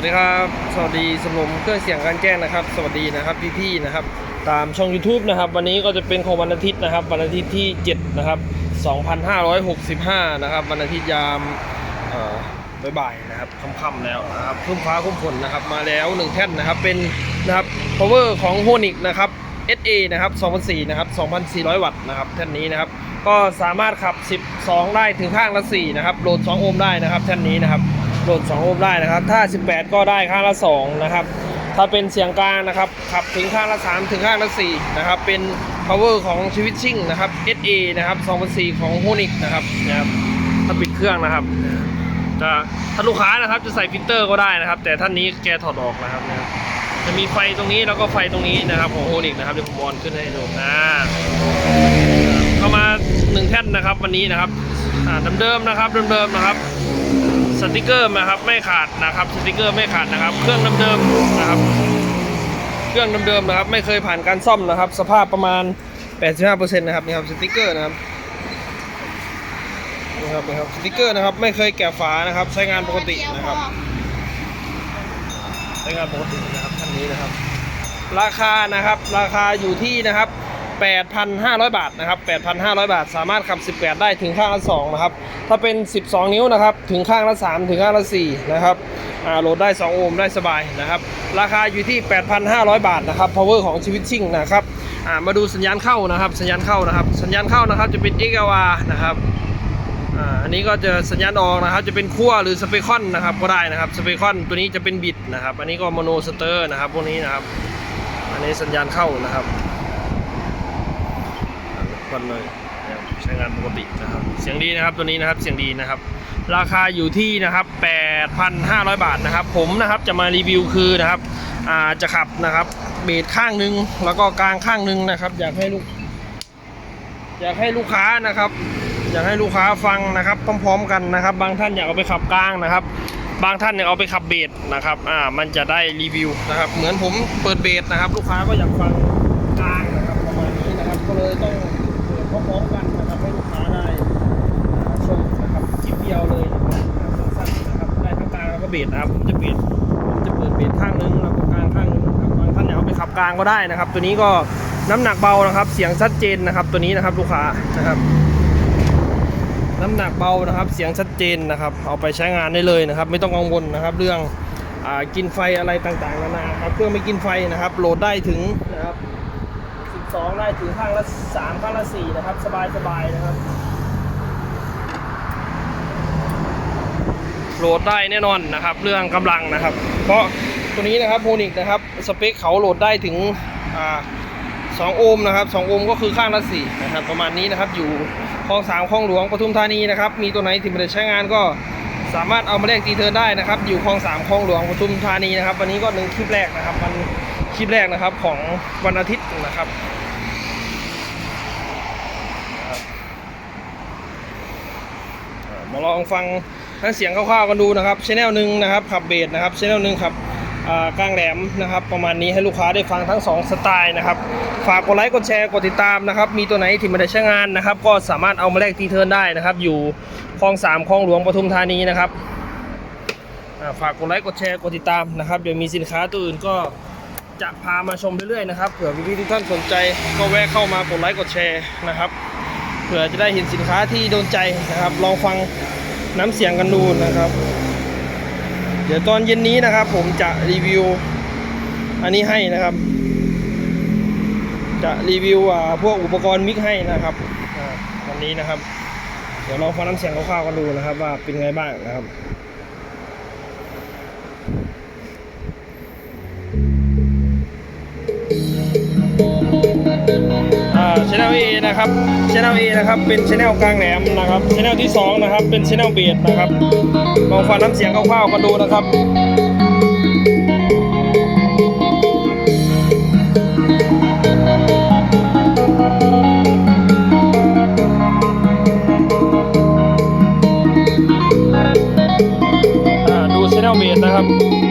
วัสดีครับ สวัสดีสมรมเครื่องเสียงการแจ้งนะครับ สวัสดีนะครับพี่ๆนะครับ ตามช่อง YouTube นะครับ วันนี้ก็จะเป็นของวันอาทิตย์นะครับ วันอาทิตย์ที่ 7 นะครับ 2565 นะครับ วันอาทิตย์ยามบ่ายๆนะครับค่ำๆแล้วนะครับครึ้มฟ้าครึ้มฝนนะครับ มาแล้ว 1 แท่นนะครับ เป็นนะครับ power ของ h o n i c นะครับ SA นะครับ2004นะครับ 2,400 วัตต์นะครับแท่นนี้นะครับ ก็สามารถขับ 12 ได้ถึงข้างละ 4 นะครับ โหลด 2 โอห์มได้นะครับแท่นนี้นะครับ โหลด2โอห์มได้นะครับ ถ้า 18 ก็ได้ข้างละ 2 นะครับ ถ้าเป็นเสียงกลางนะครับ ขับถึงข้างละ 3 ถึงข้างละ 4 นะครับ เป็น power ของชีวิตชิ่งนะครับ SA นะครับ2004ของ h o n i c นะครับนะครับ ถ้าปิดเครื่องนะครับจะถ้าลูกค้านะครับจะใส่ฟิลเตอร์ก็ได้นะครับ แต่ท่านนี้แกถอดออกนะครับจะมีไฟตรงนี้แล้วก็ไฟตรงนี้นะครับของโฮนิกนะครับเดี๋ยวผมบอลขึ้นให้ดูนะเข้ามาหนึ่งแท่นนะครับ วันนี้นะครับเดิมๆนะครับเดิมๆนะครับ สติกเกอร์นะครับไม่ขาดนะครับสติกเกอร์ไม่ขาดนะครับ เครื่องเดิมๆนะครับ เครื่องเดิมๆนะครับ ไม่เคยผ่านการซ่อมนะครับ สภาพประมาณ 85%นะครับนี่ครับสติกเกอร์นะครับนี่ครับนี่ครับสติกเกอร์นะครับ ไม่เคยแกะฝานะครับ ใช้งานปกตินะครับ ใช้งานปกตินะครับท่านนี้นะครับ ราคานะครับ ราคาอยู่ที่นะครับ 8,500 บาทนะครับ 8,500 บาท สามารถขับ 18 ได้ถึงข้างละ2นะครับ ถ้าเป็น 12 นิ้วนะครับ ถึงข้างละ 3 ถึงข้างละ 4 นะครับโหลดได้ 2 โอห์มได้สบายนะครับ ราคาอยู่ที่ 8,500 บาทนะครับ power ของชีวิตชิ่งนะครับ มาดูสัญญาณเข้านะครับ สัญญาณเข้านะครับ สัญญาณเข้านะครับ จะเป็น XLR นะครับอันนี้ก็จะสัญญาณออกนะครับ จะเป็นขั้วหรือสเปคอนนะครับก็ได้นะครับ สเปคอนตัวนี้จะเป็นบิดนะครับ อันนี้ก็โมโนสเตอร์นะครับ พวกนี้นะครับ อันนี้สัญญาณเข้านะครับ กันเลยใช้งานปกตินะครับเสียงดีนะครับตัวนี้นะครับเสียงดีนะครับ ราคาอยู่ที่นะครับ 8,500 บาทนะครับ ผมนะครับจะมารีวิวคือนะครับจะขับนะครับ เบสข้างหนึงแล้วก็กลางข้างหนึงนะครับ อยากให้ลูก อยากให้ลูกค้านะครับ อยากให้ลูกค้าฟังนะครับพร้อมๆกันนะครับ บางท่านอยากเอาไปขับกลางนะครับ บางท่านอยากเอาไปขับเบสนะครับอ่ามันจะได้รีวิวนะครับ เหมือนผมเปิดเบสนะครับ ลูกค้าก็อยากฟังกลางนะครับประมาณนี้นะครับ ก็เลยต้อง ร้อมกันนะครับให้ลูกค้าได้ชมนะครับคลิปเดียวเลยนะครับสั้นๆนะครับได้ทั้งกลางแล้วก็เบสนะครับผมจะเบสผมจะเปิดเบสข้างนึงแล้วก็กลางข้างนึงนะครับบางท่านอยากเอาไปขับกลางก็ได้นะครับ ตัวนี้ก็น้ำหนักเบานะครับ เสียงชัดเจนนะครับ ตัวนี้นะครับลูกค้านะครับ น้ำหนักเบานะครับ เสียงชัดเจนนะครับ เอาไปใช้งานได้เลยนะครับ ไม่ต้องกังวลนะครับ เรื่องกินไฟอะไรต่างๆนานาครับเครื่องไม่กินไฟนะครับโหลดได้ถึงนะครับ 12 ได้ถึงข้างละ 3 ข้างละ 4 นะครับ สบายๆนะครับ โหลดได้แน่นอนนะครับ เรื่องกำลังนะครับ เพราะตัวนี้นะครับโฮนิกนะครับ สเปคเขาโหลดได้ถึงอ่าสองโอห์มนะครับสองโอห์มก็คือข้างละสี่นะครับ ประมาณนี้นะครับอยู่คลองสามคลองหลวงปทุมธานีนะครับ มีตัวไหนที่ไม่ได้ใช้งานก็สามารถเอามาแลกตีเทิร์นได้นะครับ อยู่คลองสามคลองหลวงปทุมธานีนะครับ วันนี้ก็หนึ่งคลิปแรกนะครับวัน ลิปแรกนะครับของวันอาทิตย์นะครับ มาลองฟังทั้งเสียงคร่าวๆกันดูนะครับชแนลหนึ่งนะครับขับเบสนะครับชแนลหนึ่งขับกลางแหลมนะครับ ประมาณนี้ให้ลูกค้าได้ฟังทั้ง 2 สไตล์นะครับ ฝากกดไลค์กดแชร์กดติดตามนะครับ มีตัวไหนที่ไม่ได้ใช้งานนะครับ ก็สามารถเอามาแลกตีเทิร์นได้นะครับ อยู่คลองสามคลองหลวงปทุมธานีนะครับฝากกดไลค์กดแชร์กดติดตามนะครับเดี๋ยวมีสินค้าตัวอื่นก็ จะพามาชมเรื่อยๆนะครับเผื่อพี่ๆทุกท่านสนใจก็แวะเข้ามากดไลค์กดแชร์นะครับเผื่อจะได้เห็นสินค้าที่โดนใจนะครับ ลองฟังน้ำเสียงกันดูนะครับ เดี๋ยวตอนเย็นนี้นะครับ ผมจะรีวิว อันนี้ให้นะครับ จะรีวิวอ่าพวกอุปกรณ์มิกให้นะครับวันนี้นะครับ เดี๋ยวลองฟังน้ำเสียงคร่าวๆกันดูนะครับ ว่าเป็นไงบ้างนะครับ ชแนลเอนะครับชแนลเอนะครับ เป็นชแนลกลางแหลมนะครับชแนลที่สองนะครับ เป็นชแนลเบสนะครับลองฟังน้ำเสียงคร่าวๆกันดูนะครับอ่าดูชแนลเบสนะครับ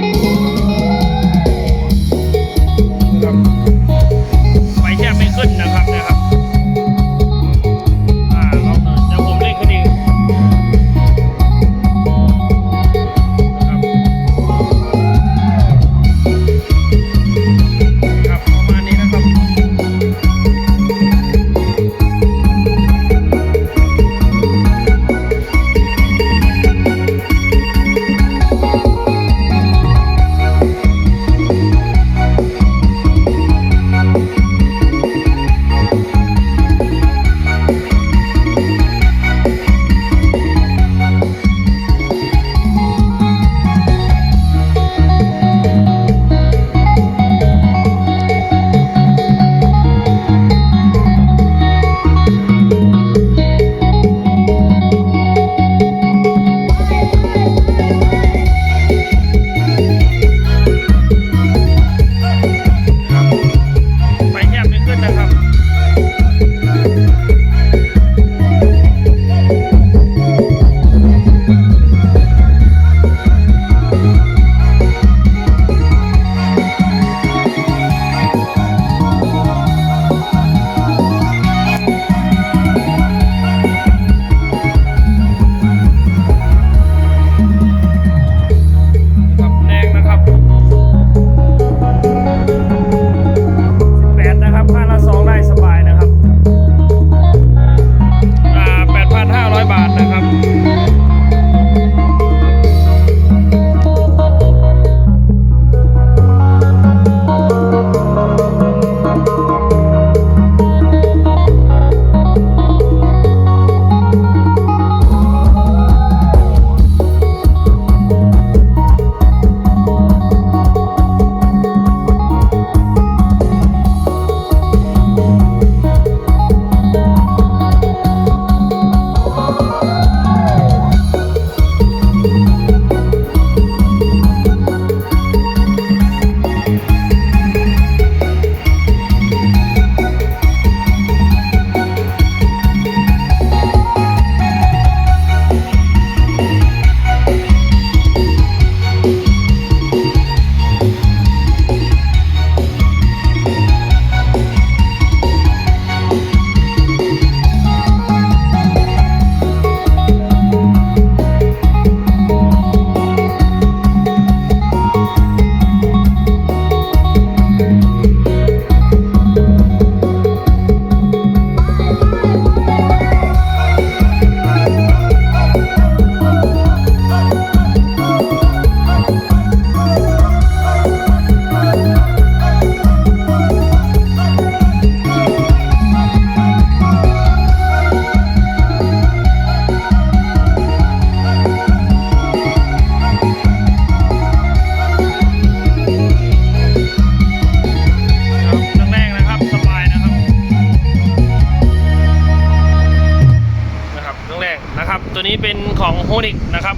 เป็นของโฮนิกนะครับ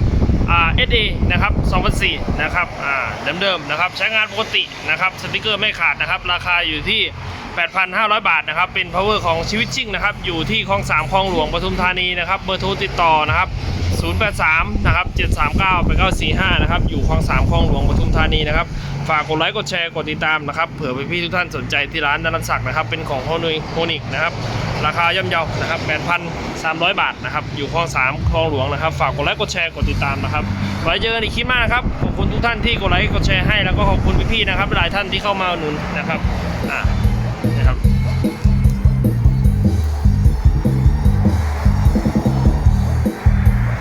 อ่า SA นะครับ2004นะครับอ่าเดิมๆนะครับใช้งานปกตินะครับสติกเกอร์ไม่ขาดนะครับ ราคาอยู่ที่ 8,500 บาทนะครับ เป็น power ของชีวิตชิ่งนะครับ อยู่ที่คลอง3คลองหลวงปทุมธานีนะครับ เบอร์โทรติดต่อนะครับ 083 นะครับ 739 8945 นะครับ อยู่คลอง3คลองหลวงปทุมธานีนะครับ ฝากกดไลค์กดแชร์กดติดตามนะครับเผื่อพี่ๆทุกท่านสนใจที่ร้านดานันศักดิ์นะครับ เป็นของโฮนุยโฮนิกนะครับ ราคาย่อมเยานะครับ 8,300 บาทนะครับ อยู่คลอง3คลองหลวงนะครับ ฝากกดไลค์กดแชร์กดติดตามนะครับไว้เจอกันอีกคลิปหน้านะครับขอบคุณทุกท่านที่กดไลค์กดแชร์ให้แล้วก็ขอบคุณพี่ๆนะครับหลายท่านที่เข้ามาดหนุนนะครับอ่า